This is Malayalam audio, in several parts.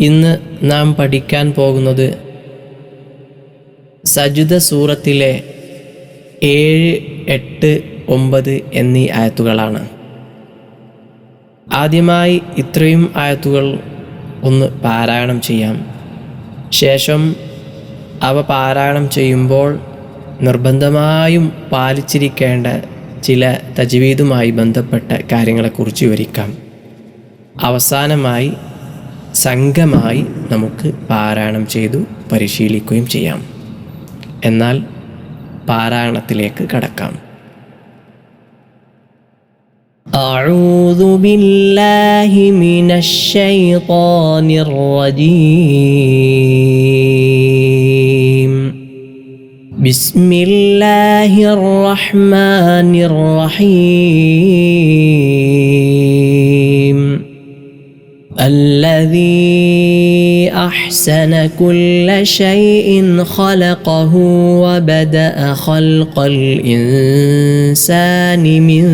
ഇന്ന് നാം പഠിക്കാൻ പോകുന്നത് സജുദ സൂറത്തിലെ ഏഴ് എട്ട് ഒമ്പത് എന്നീ ആയത്തുകളാണ്. ആദ്യമായി ഇത്രയും ആയത്തുകൾ ഒന്ന് പാരായണം ചെയ്യാം. ശേഷം അവ പാരായണം ചെയ്യുമ്പോൾ നിർബന്ധമായും പാലിച്ചിരിക്കേണ്ട ചില തജ്വീദുമായി ബന്ധപ്പെട്ട കാര്യങ്ങളെക്കുറിച്ച് വിവരിക്കാം. അവസാനമായി സംഘമായി നമുക്ക് പാരായണം ചെയ്തു പരിശീലിക്കുകയും ചെയ്യാം എന്നാൽ പാരായണത്തിലേക്ക് കടക്കാം أعوذ بالله من الشيطان الرجيم بسم الله الرحمن الرحيم الذي أحسن كل شيء خلقه وبدأ خلق الإنسان من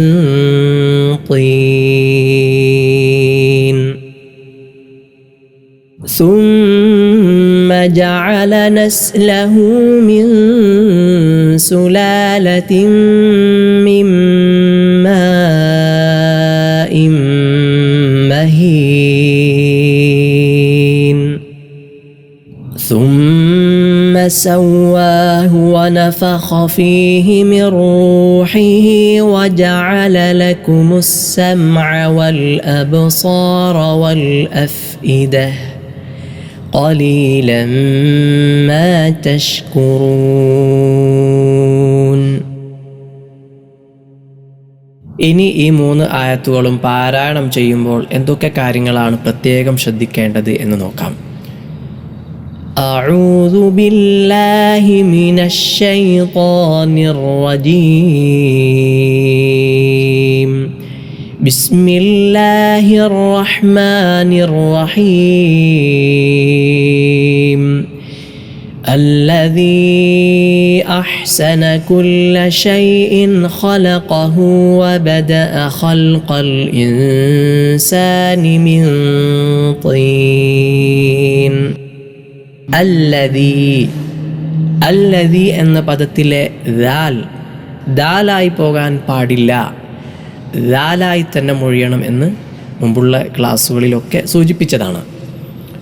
طين. ثم جعل نسله من سلالة ثم سواه ونفخ فيه من روحه وجعل لكم السمع والابصار والافئده قليلا ما تشكرون ഇനി ഈ മൂന്ന് ആയത്തുകളും പാരായണം ചെയ്യുമ്പോൾ എന്തൊക്കെ കാര്യങ്ങളാണ് പ്രത്യേകം ശ്രദ്ധിക്കേണ്ടത് എന്ന് നോക്കാം أعوذ بالله من الشيطان الرجيم. بسم الله الرحمن الرحيم. الذي أحسن كل شيء خلقه وبدأ خلق الإنسان من طين. അല്ലതി അല്ലതി എന്ന പദത്തിലെ ദാൽ ദാലായി പോകാൻ പാടില്ല. ദാലായി തന്നെ മൊഴിയണം എന്ന് മുമ്പുള്ള ക്ലാസ്സുകളിലൊക്കെ സൂചിപ്പിച്ചതാണ്.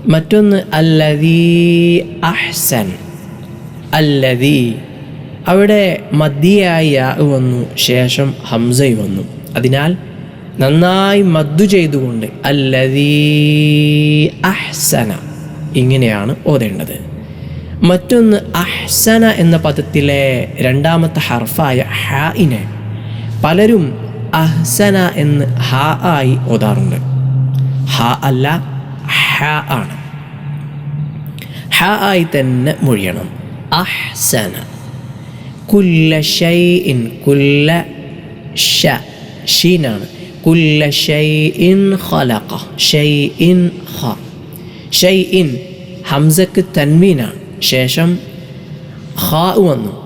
മറ്റൊന്ന് അല്ലതി അഹ്സൻ അല്ലതി അവിടെ മദ്യയായി യാവ് വന്നു ശേഷം ഹംസയും വന്നു. അതിനാൽ നന്നായി മദ്ദു ചെയ്തുകൊണ്ട് അല്ലതീ അഹ്സന. ഇങ്ങനെയാണ് ഓതേണ്ടത്. മറ്റൊന്ന് അഹ്സന എന്ന പദത്തിലെ രണ്ടാമത്തെ ഹർഫായ ഹാഇനെ പലരും അഹ്സന എന്ന് ഹ ആയി ഓതാറുണ്ട്. ഹ അല്ല ഹ ആണ്. ഹ ആയി തന്നെ മൊഴിയണം. അഹ്സന. കുല്ല ഷൈ ഇൻ കുല്ല ഷ ഷീനാണ് കുല്ല ഷൈ ഷൈഇൻ ഖലഖ ഷൈഇൻ ഖ. ഷൈഇൻ ഹംസക്ക് തൻവീനാണ് ശേഷം ഖ വന്നു.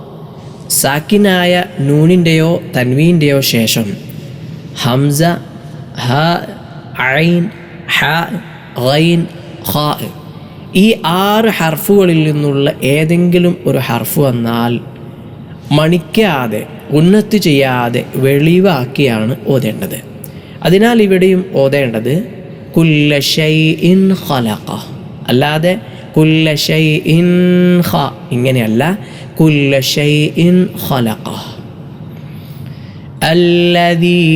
സാക്കിനായ നൂനിന്റെയോ തൻവീന്റെയോ ശേഷം ഹംസ ഹ ഐൻ ഹ ഐൻ ഖാ. ഈ ആറ് ഹർഫുകളിൽ നിന്നുള്ള ഏതെങ്കിലും ഒരു ഹർഫ് വന്നാൽ മണിക്കാതെ ഉന്നത്ത് ചെയ്യാതെ വെളിവാക്കിയാണ് ഓതേണ്ടത്. അതിനാൽ ഇവിടെയും ഓതേണ്ടത് കുല്ല ഷൈ ഇൻ ഖലഖ അല്ലാതെ കുല്ല ഷൈ ഇൻ ഖ ഇങ്ങനെയല്ല കുല്ല ഷൈ ഇൻ ഖലഖ الذي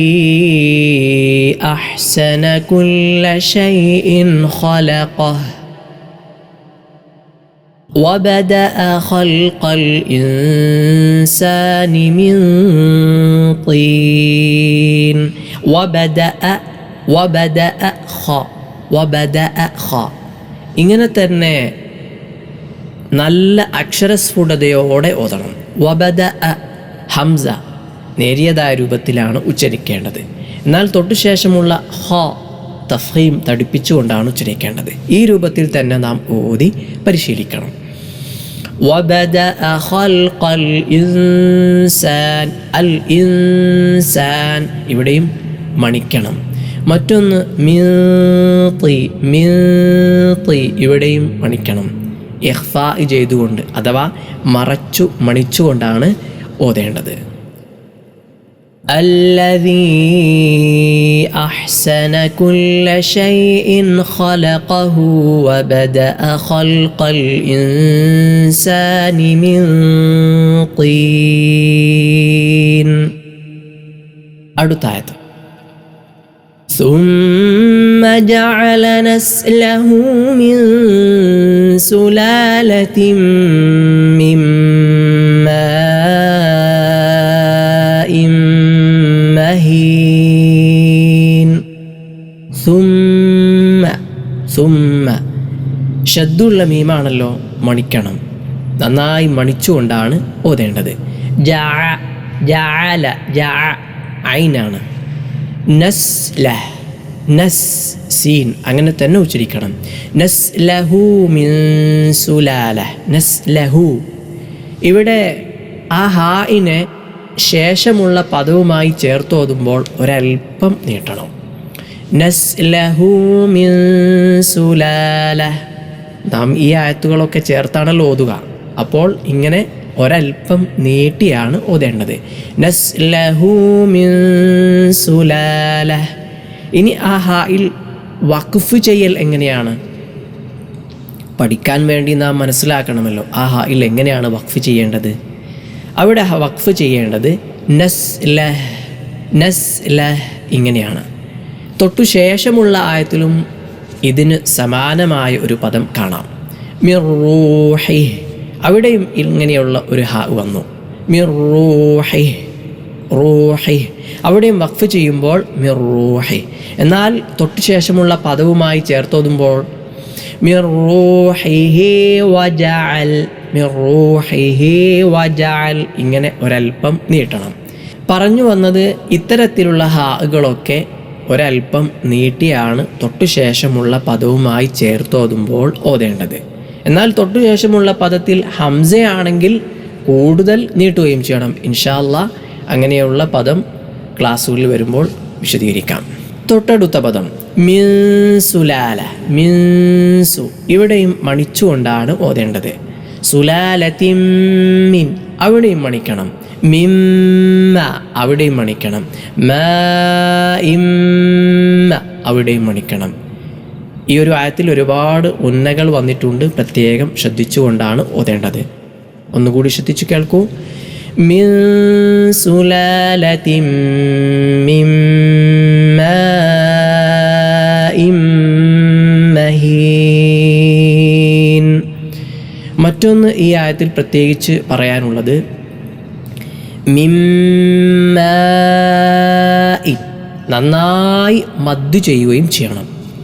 احسن كل شيء خلقه وبدا خلق الانسان من طين وبدا وبدا خ وبدا خ ഇങ്ങനെ തന്നെ നല്ല അക്ഷരസ്ഫുടതയോടെ ഓതണം വബദ അ ഹംസ നേരിയതായ രൂപത്തിലാണ് ഉച്ചരിക്കേണ്ടത് എന്നാൽ തൊട്ടു ശേഷമുള്ള ഹ തഫീം തടിപ്പിച്ചുകൊണ്ടാണ് ഉച്ചരിക്കേണ്ടത് ഈ രൂപത്തിൽ തന്നെ നാം ഓതി പരിശീലിക്കണം وبدأ خلق الإنسان الإنسان ഇവിടെയും മണിക്കണം മറ്റൊന്ന് മിത്തി മിത്തി ഇവിടെയും മണിക്കണം ഇഹ്ഫാ ചെയ്തുകൊണ്ട് അഥവാ മറച്ചു മണിച്ചുകൊണ്ടാണ് ഓതേണ്ടത് الذي احسن كل شيء خلقه وبدا خلق الانسان من طين അടുത്തായത് ثم جعل نسله من سلالة من ماء مهين ثم ثم ഷദ്ദുള്ള മീമാണല്ലോ മണിക്കണം നന്നായി മണിച്ചുകൊണ്ടാണ് ഓതേണ്ടത് ജാ ജാല ജാ ഐനാണ് നസ്ല നസ് സീൻ അങ്ങനെ തന്നെ ഉച്ചരിക്കണം. നസ് ലഹു മിൻ സുലാല നസ് ലഹു ഇവിടെ ആ ഹായിനെ ശേഷമുള്ള പദവുമായി ചേർത്തോതുമ്പോൾ ഒരൽപ്പം നീട്ടണം. നസ് ലഹു മിൻ സുലാല നാം ഈ ആയത്തുകളൊക്കെ ചേർത്താണല്ലോ ഓതുക. അപ്പോൾ ഇങ്ങനെ ഒരൽപ്പം നീട്ടിയാണ് ഓതേണ്ടത്. ഇനി ആ ഹായിൽ വഖഫ് ചെയ്യൽ എങ്ങനെയാണ്? പഠിക്കാൻ വേണ്ടി നാം മനസ്സിലാക്കണമല്ലോ ആ ഹായിൽ എങ്ങനെയാണ് വഖഫ് ചെയ്യേണ്ടത്? അവിടെ വഖഫ് ചെയ്യേണ്ടത് നസ് ലഹ് നസ് ലഹ് ഇങ്ങനെയാണ്. തൊട്ടു ശേഷമുള്ള ആയത്തിലും ഇതിന് സമാനമായ ഒരു പദം കാണാം. മിറൂഹി അവിടെയും ഇങ്ങനെയുള്ള ഒരു ഹാ വന്നു. മിർ റൂഹി അവിടെയും വഖഫ് ചെയ്യുമ്പോൾ മിർ റൂഹി. എന്നാൽ തൊട്ടു ശേഷമുള്ള പദവുമായി ചേർത്തോതുമ്പോൾ മിർ വജഅൽ മിർ വജഅൽ. ഇങ്ങനെ ഒരൽപ്പം നീട്ടണം. പറഞ്ഞു വന്നത് ഇത്തരത്തിലുള്ള ഹാകളൊക്കെ ഒരൽപ്പം നീട്ടിയാണ് തൊട്ടു ശേഷമുള്ള പദവുമായി ചേർത്തോതുമ്പോൾ ഓതേണ്ടത്. എന്നാൽ തൊട്ടുശേഷമുള്ള പദത്തിൽ ഹംസയാണെങ്കിൽ കൂടുതൽ നീട്ടുകയും ചെയ്യണം. ഇൻഷാല്ല അങ്ങനെയുള്ള പദം ക്ലാസ്സുകളിൽ വരുമ്പോൾ വിശദീകരിക്കാം. തൊട്ടടുത്ത പദം മിൻസുലാല മിൻസു ഇവിടെയും മണിച്ചുകൊണ്ടാണ് ഓതേണ്ടത്. സുലാലത്തിമ്മിൻ അവിടെയും മണിക്കണം. മിമ്മ അവിടെയും മണിക്കണം. മ ഇമ്മ അവിടെയും മണിക്കണം. ഈ ഒരു ആയത്തിൽ ഒരുപാട് ഉന്നകൾ വന്നിട്ടുണ്ട്. പ്രത്യേകം ശ്രദ്ധിച്ചുകൊണ്ടാണ് ഓതേണ്ടത്. ഒന്നുകൂടി ശ്രദ്ധിച്ചു കേൾക്കൂ. മറ്റൊന്ന് ഈ ആയത്തിൽ പ്രത്യേകിച്ച് പറയാനുള്ളത്. നന്നായി മദ്ദു ചെയ്യുകയും ചെയ്യണം.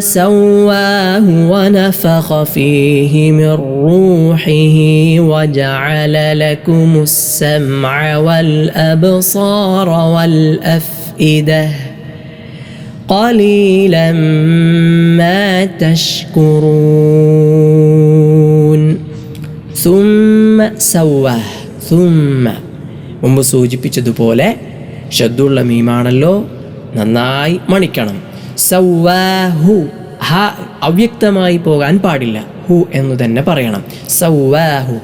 سواه ونفخ فيه من روحه وجعل لكم السمع والأبصار والأفئدة قليلا ما تشكرون ثم سواه ثم മുമ്പ് സൂചിപ്പിച്ചതുപോലെ ശബ്ദമുള്ള മീമാണല്ലോ നന്നായി മണിക്കണം സൗവാഹു ഹ അവ്യക്തമായി പോകാൻ പാടില്ല. ഹു എന്ന് തന്നെ പറയണം. സൗവാഹു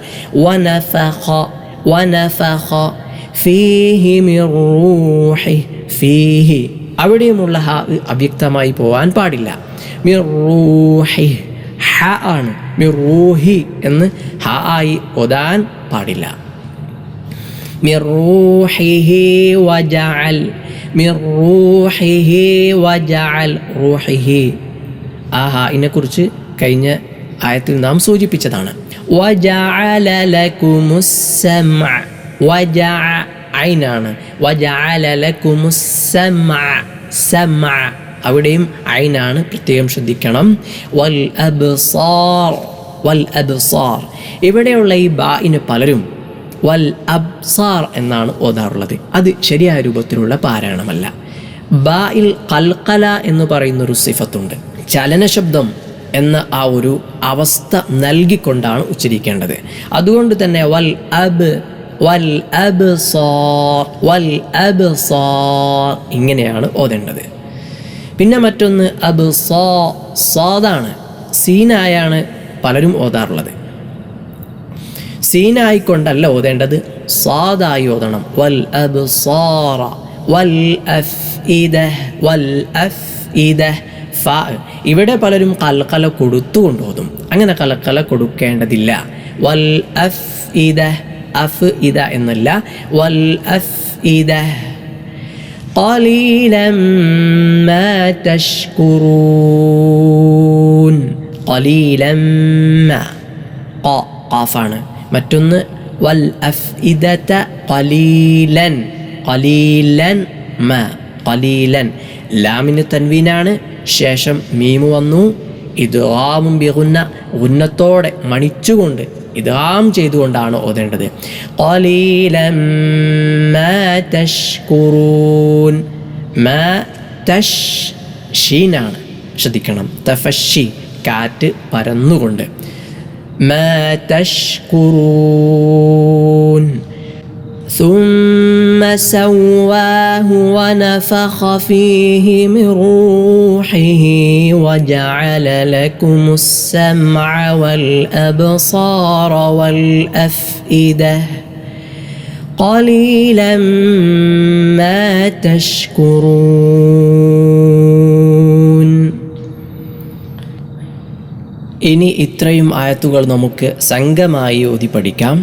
വനഫഹ ഫീഹി മിറൂഹി ഫീഹി. അവിടെയുമുള്ള ഹ അവ്യക്തമായി പോകാൻ പാടില്ല. മിറൂഹി ഹ ആണ്. മിറൂഹി എന്ന് ഹ ആയി ഒതാൻ പാടില്ല. മിറൂഹിഹി വജഅൽ. മിർ റൂഹിഹി വജഅൽ റൂഹിഹി. ആഹാ ഇതിനെക്കുറിച്ച് കഴിഞ്ഞ ആയത്തിൽ നാം സൂചിപ്പിച്ചതാണ്. വജഅല ലക്കുമുസ് സമഅ. വജഅ ഐനാണ്. വജഅല ലക്കുമുസ് സമഅ. സമഅ അവിടെയും ഐനാണ്. പ്രത്യേകം ശ്രദ്ധിക്കണം. വൽ അബ്സാർ. വൽ അബ്സാർ. ഇവിടെയുള്ള ഈ ബായിന് പലരും വൽ അബ്സാർ എന്നാണ് ഓതാറുള്ളത്. അത് ശരിയായ രൂപത്തിലുള്ള പാരായണമല്ല. ബായിൽ കൽക്കല എന്ന് പറയുന്നൊരു സിഫത്തുണ്ട്. ചലനശബ്ദം എന്ന ആ ഒരു അവസ്ഥ നൽകിക്കൊണ്ടാണ് ഉച്ചരിക്കേണ്ടത്. അതുകൊണ്ട് തന്നെ വൽ അബ് വൽ അബ് വൽ അബ് ഇങ്ങനെയാണ് ഓതേണ്ടത്. പിന്നെ മറ്റൊന്ന് അബ് സോ സോദാണ്. സീനായാണ് പലരും ഓതാറുള്ളത്. സീനായിക്കൊണ്ടല്ല ഓതേണ്ടത് സ്വാദായി ഓതണം വൽ അബ് സോറ വൽ അഫ് വൽ അഫ് ഫ ഇവിടെ പലരും കലക്കല കൊടുത്തുകൊണ്ട് ഓതും അങ്ങനെ കലക്കല കൊടുക്കേണ്ടതില്ല വൽ അഫ് ഇദ അഫ് ഇദ എന്നല്ല വൽ അഫ് ഇദ قليلا ما تشكرون قليلا ما ഖാഫാണ് മറ്റൊന്ന് വൽ അഫ് ഇദത ഖലീലൻ ഖലീലൻ മ ഖലീലൻ. ലാമിന് തൻവീനാണ് ശേഷം മീമ് വന്നു. ഇദ്ഗാമും ബിഗുന്ന ഉന്നത്തോടെ മണിച്ചുകൊണ്ട് ഇതാം ചെയ്തുകൊണ്ടാണ് ഓതേണ്ടത്. മാ തഷ് ഷീനാണ് ശ്രദ്ധിക്കണം. തഫഷി കാറ്റ് പരന്നുകൊണ്ട്. ما تشكرون. ثم سواه ونفخ فيه من روحه وجعل لكم السمع والأبصار والأفئدة. قليلا ما تشكرون. ഇനി ഇത്രയും ആയത്തുകൾ നമുക്ക് സംഘമായി ഓതി പഠിക്കാം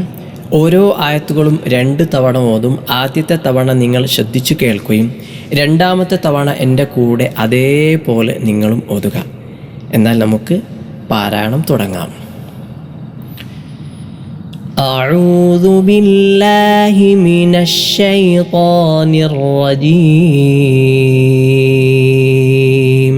ഓരോ ആയത്തുകളും രണ്ട് തവണ ഓതും ആദ്യത്തെ തവണ നിങ്ങൾ ശ്രദ്ധിച്ചു കേൾക്കുകയും രണ്ടാമത്തെ തവണ എൻ്റെ കൂടെ അതേപോലെ നിങ്ങളും ഓതുക എന്നാൽ നമുക്ക് പാരായണം തുടങ്ങാം أعوذ بالله من الشيطان الرجيم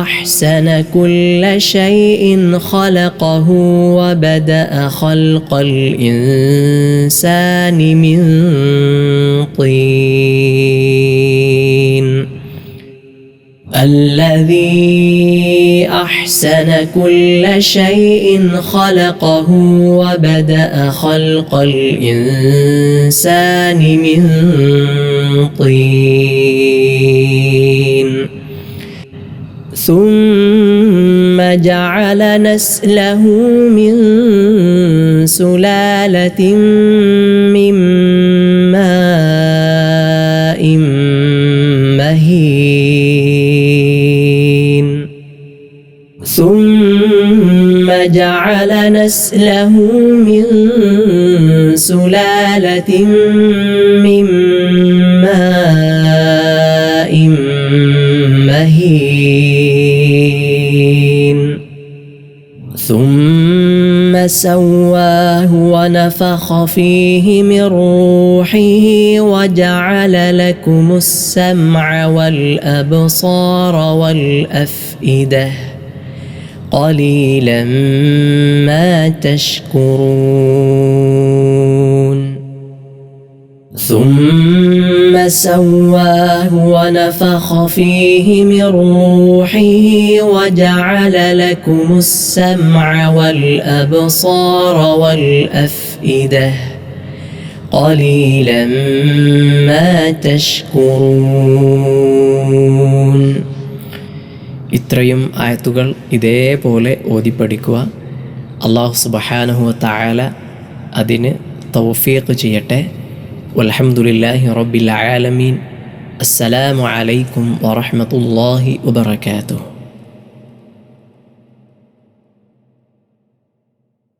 أحسن كل شيء خلقه وبدأ خلق الإنسان من طين. الذي أحسن كل شيء خلقه وبدأ خلق الإنسان من طين. ثم جعل نسله من سلالة من ماء مهين. ثم جعل نسله من سلالة من ثم سواه ونفخ فيه من روحه وجعل لكم السمع والأبصار والأفئدة قليلا ما تشكرون ثم سواه ونفخ فيه من روحه وجعل لكم السمع والابصار والافئده قليلا ما تشكرون ഇത്രയും ആയത്തുകൾ ഇതേപോലെ ഓതി പഠിക്കുക അള്ളാഹു സുബഹാനഹു തായാല അതിന് തൗഫീഖ് ചെയ്യട്ടെ والحمد لله رب العالمين. السلام عليكم ورحمة الله وبركاته.